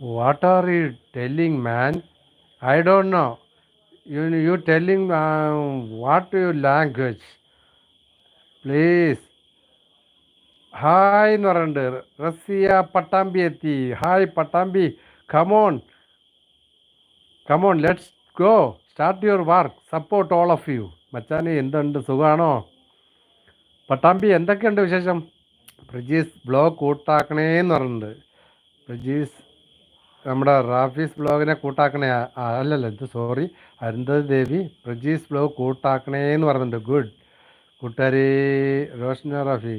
What are you telling man I don't know you you telling what you language please hi എന്ന് പറയുന്നുണ്ട് റസിയ പട്ടാമ്പി എത്തി hi Pattambi come on come on let's go start your work support all of you മച്ചാന് എന്തുണ്ട്? സുഖമാണോ പട്ടാമ്പി എന്തൊക്കെയുണ്ട് വിശേഷം? Prajees blog കൂട്ടാക്കണേന്ന് പറഞ്ഞിട്ടുണ്ട്. പ്രജീസ് നമ്മുടെ റാഫീസ് ബ്ലോഗിനെ കൂട്ടാക്കണേ. അല്ലല്ല ഇത് സോറി അരുന്ധതി ദേവി പ്രജീസ് ബ്ലോഗ് കൂട്ടാക്കണേ എന്ന് പറയുന്നുണ്ട് ഗുഡ് കൂട്ടുകാരി റോഷന റാഫി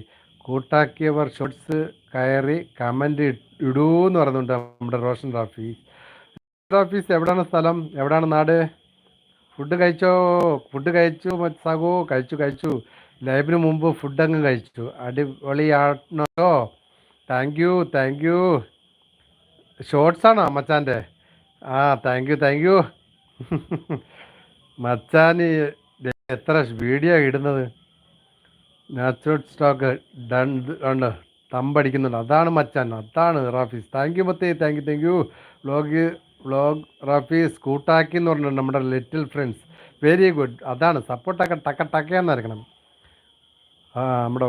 കൂട്ടാക്കിയവർ ഷോർട്സ് കയറി കമന്റ് ഇടൂ എന്ന് പറയുന്നുണ്ട് നമ്മുടെ റോഷൻ റാഫി. റാഫീസ് എവിടെയാണ് സ്ഥലം? എവിടെയാണ് നാട്? ഫുഡ് കഴിച്ചോ? ഫുഡ് കഴിച്ചു സഹോ കഴിച്ചു കഴിച്ചു. ലൈവിന് മുമ്പ് ഫുഡ് അങ്ങ് കഴിച്ചു. അടിപൊളിയാണോ thank you thank you shorts ആണോ മച്ചാന്റെ? ആ താങ്ക് യു താങ്ക് യു മച്ചാൻ എത്ര വീഡിയോ ഇടുന്നത്? നാച്ചുറൽ സ്റ്റോക്ക് ഡൺ തമ്പടിക്കുന്നുണ്ട് അതാണ് മച്ചാൻ. അതാണ് Rafees. Thank you Mehta. Thank you thank you vlog vlog Rafees കൂട്ടാക്കി എന്ന് പറഞ്ഞിട്ടുണ്ട് നമ്മുടെ ലിറ്റിൽ ഫ്രണ്ട്സ് വെരി ഗുഡ് അതാണ്. സപ്പോർട്ടൊക്കെ ടക്ക ടക്കയെന്നായിരിക്കണം ആ നമ്മുടെ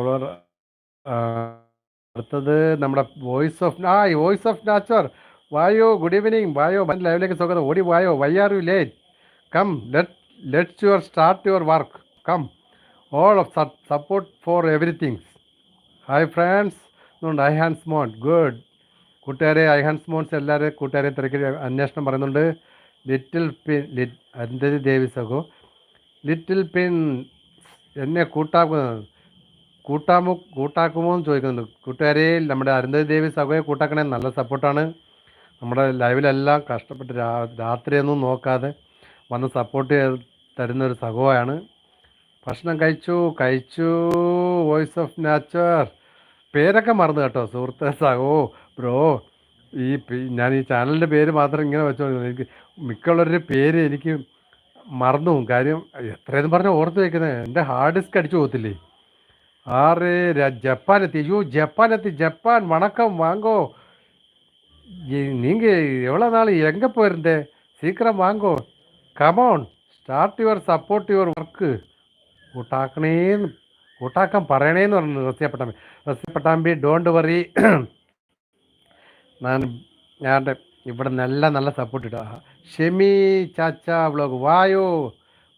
അടുത്തത് നമ്മുടെ വോയിസ് ഓഫ് ആ വോയിസ് ഓഫ് നാച്ചർ വായോ ഗുഡ് ഈവനിങ് വായോ മൻ ലൈവിലേക്ക് സ്വാഗതം. ഓടി വായോ why are you late come let let's your start your work come all of support for everything hi friends എന്നുണ്ട് ഐ ഹാൻഡ് സ്മോൺ ഗുഡ് കൂട്ടുകാരെ ഐ ഹാൻഡ് സ്മോൺസ് എല്ലാവരും കൂട്ടുകാരെ തിരക്കി അന്വേഷണം പറയുന്നുണ്ട്. ലിറ്റിൽ പിൻ ലിറ്റ് അന്തരി ദേവി സഹോ. ലിറ്റിൽ പിൻ എന്നെ കൂട്ടാക്കുന്ന കൂട്ടാമോ കൂട്ടാക്കുമോ എന്ന് ചോദിക്കുന്നുണ്ട്. കൂട്ടുകാരെ നമ്മുടെ അരുന്ധതി ദേവി സഭയെ കൂട്ടാക്കണേ നല്ല സപ്പോർട്ടാണ്. നമ്മുടെ ലൈവിലെല്ലാം കഷ്ടപ്പെട്ട് രാ രാത്രിയൊന്നും നോക്കാതെ വന്ന് സപ്പോർട്ട് ചെയ്ത് തരുന്ന ഒരു സഹോയാണ് ഭക്ഷണം കഴിച്ചു കഴിച്ചു വോയിസ് ഓഫ് നാച്ചർ പേരൊക്കെ മറന്നു കേട്ടോ സുഹൃത്ത് സഹോ ബ്രോ. ഈ ഞാൻ ഈ ചാനലിന്റെ പേര് മാത്രം ഇങ്ങനെ വെച്ചോളൂ എനിക്ക് മിക്കുള്ളവരുടെ പേര് എനിക്ക് മറന്നു. കാര്യം എത്രയെന്ന് പറഞ്ഞാൽ ഓർത്ത് വയ്ക്കുന്നത് എന്റെ ഹാർഡ് ഡിസ്ക് അടിച്ചു പോകത്തില്ലേ? ஆறு ஜப்பான் ஐயோ ஜப்பான் அத்தி ஜப்பான் வணக்கம் வாங்கோ நீங்கள் எவ்வளோ நாள் எங்கே போயிருந்தேன் சீக்கிரம் வாங்கோ come on start your support your work കൂട്ടാക്കണേന്ന് കൂട്ടാക്കാൻ പറയണേന്ന് പറഞ്ഞു റസിയപ്പെട്ടാമ്പി റസിയപ്പെട്ടാമ്പി ഡോണ്ട് വറി ഞാൻ ഞാൻ ഇവിടെ നല്ല നല്ല സപ്പോർട്ട് ഇടുക ഷെമി ചാച്ച വ്ളോഗ് വായോ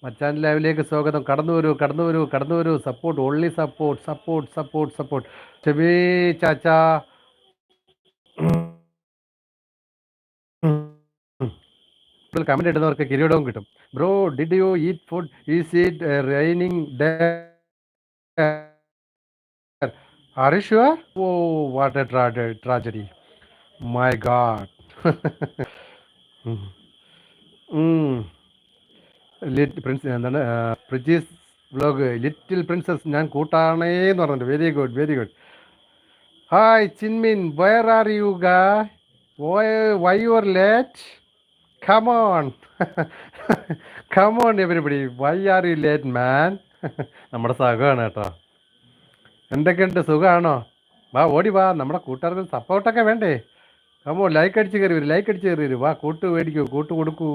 മച്ചാൻ ലൈവിലേക്ക് സ്വാഗതം. കടന്നു വരൂ കടന്നു വരൂ കടന്നു വരൂ. Support only support support support support ചെബി ചാച്ച. കമന്റ് ഇടുന്നവർക്ക് കിരീടവും കിട്ടും. Bro did you eat food is it raining day oh what a tragedy my god lit prince എന്താണ്? പ്രിജീസ് വ്ലോഗ് ലിറ്റിൽ പ്രിൻസസ് ഞാൻ കൂട്ടാണേ എന്ന് പറഞ്ഞിട്ടുണ്ട്. Very good very good hi Chinmin where are you ഗാ why your late come on come on everybody why are you late man നമ്മുടെ സഹമാണ് കേട്ടോ. എന്തൊക്കെയുണ്ട്? സുഖമാണോ വാ ഓടി വാ. നമ്മുടെ കൂട്ടുകാർക്ക് സപ്പോർട്ടൊക്കെ വേണ്ടേ? കമോ ലൈക്ക് അടിച്ച് കയറി വരും ലൈക്ക് അടിച്ച് കയറി വരും. വാ കൂട്ട് മേടിക്കൂ കൂട്ട് കൊടുക്കൂ.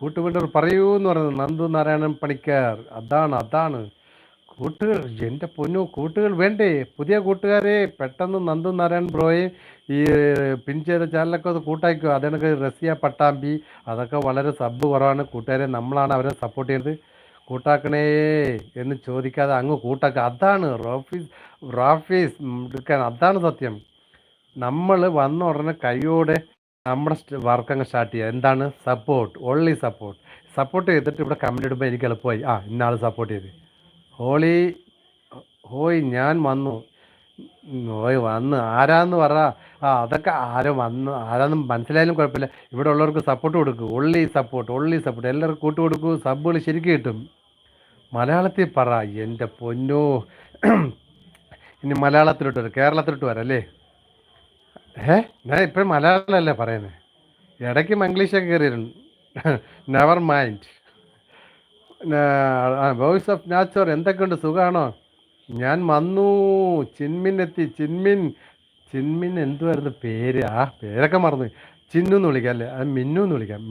കൂട്ട് വേണ്ടവർ പറയൂ എന്ന് പറയുന്നത് നന്ദു നാരായണൻ പണിക്കർ. അതാണ് അതാണ്. കൂട്ടുകൾ എന്റെ പൊന്നു കൂട്ടുകൾ വേണ്ടേ? പുതിയ കൂട്ടുകാരെ പെട്ടെന്ന് നന്ദു നാരായണൻ ബ്രോയെ ഈ പിൻ ചെയ്ത ചാനലൊക്കെ അത് കൂട്ടാക്കുക അതെനിക്ക് റസിയ പട്ടാമ്പി അതൊക്കെ വളരെ സബ് കുറവാണ്. കൂട്ടുകാരെ നമ്മളാണ് അവരെ സപ്പോർട്ട് ചെയ്തത് കൂട്ടാക്കണേ എന്ന് ചോദിക്കാതെ അങ്ങ് കൂട്ടാക്കുക അതാണ് റോഫീസ് റാഫീസ് എടുക്കാൻ അതാണ് സത്യം. നമ്മൾ വന്ന ഉടനെ കൈയോടെ നമ്മുടെ വർക്ക് അങ്ങ് സ്റ്റാർട്ട് ചെയ്യുക എന്താണ്? സപ്പോർട്ട് ഓൺലി സപ്പോർട്ട് സപ്പോർട്ട് ചെയ്തിട്ട് ഇവിടെ കമന്റ് ഇടുമ്പോൾ എനിക്ക് എളുപ്പമായി. ആ ഇന്നാൾ സപ്പോർട്ട് ചെയ്ത്. ഹോളി ഹോയ് ഞാൻ വന്നു. ഹോയ് വന്ന്. ആരാന്ന് പറ. ആ അതൊക്കെ ആരോ വന്ന്. ആരാന്നും മനസ്സിലായാലും കുഴപ്പമില്ല. ഇവിടെ ഉള്ളവർക്ക് സപ്പോർട്ട് കൊടുക്കൂ. ഒള്ളി സപ്പോർട്ട് ഒള്ളി സപ്പോർട്ട് എല്ലാവർക്കും കൂട്ട് കൊടുക്കൂ. സബ്ബുകൾ ശരിക്കും കിട്ടും. മലയാളത്തിൽ പറ. എന്റെ പൊന്നോ. ഇനി മലയാളത്തിലോട്ട് വരാം. കേരളത്തിലോട്ട് വരാം അല്ലേ? ഏ ഞാൻ ഇപ്പോഴും മലയാളമല്ലേ പറയുന്നത് ഇടയ്ക്ക് മംഗ്ലീഷൊക്കെ കയറിയിട്ടുണ്ട് never mind voice of nature എന്തൊക്കെയുണ്ട്? സുഖമാണോ ഞാൻ വന്നു. ചിന്മിൻ എത്തി ചിന്മിൻ ചിന്മിൻ എന്തുവായിരുന്നു പേര്? ആ പേരൊക്കെ മറന്നു ചിന്നു എന്ന് വിളിക്കാം അല്ലേ? അത് മിന്നു എന്ന് വിളിക്കാം.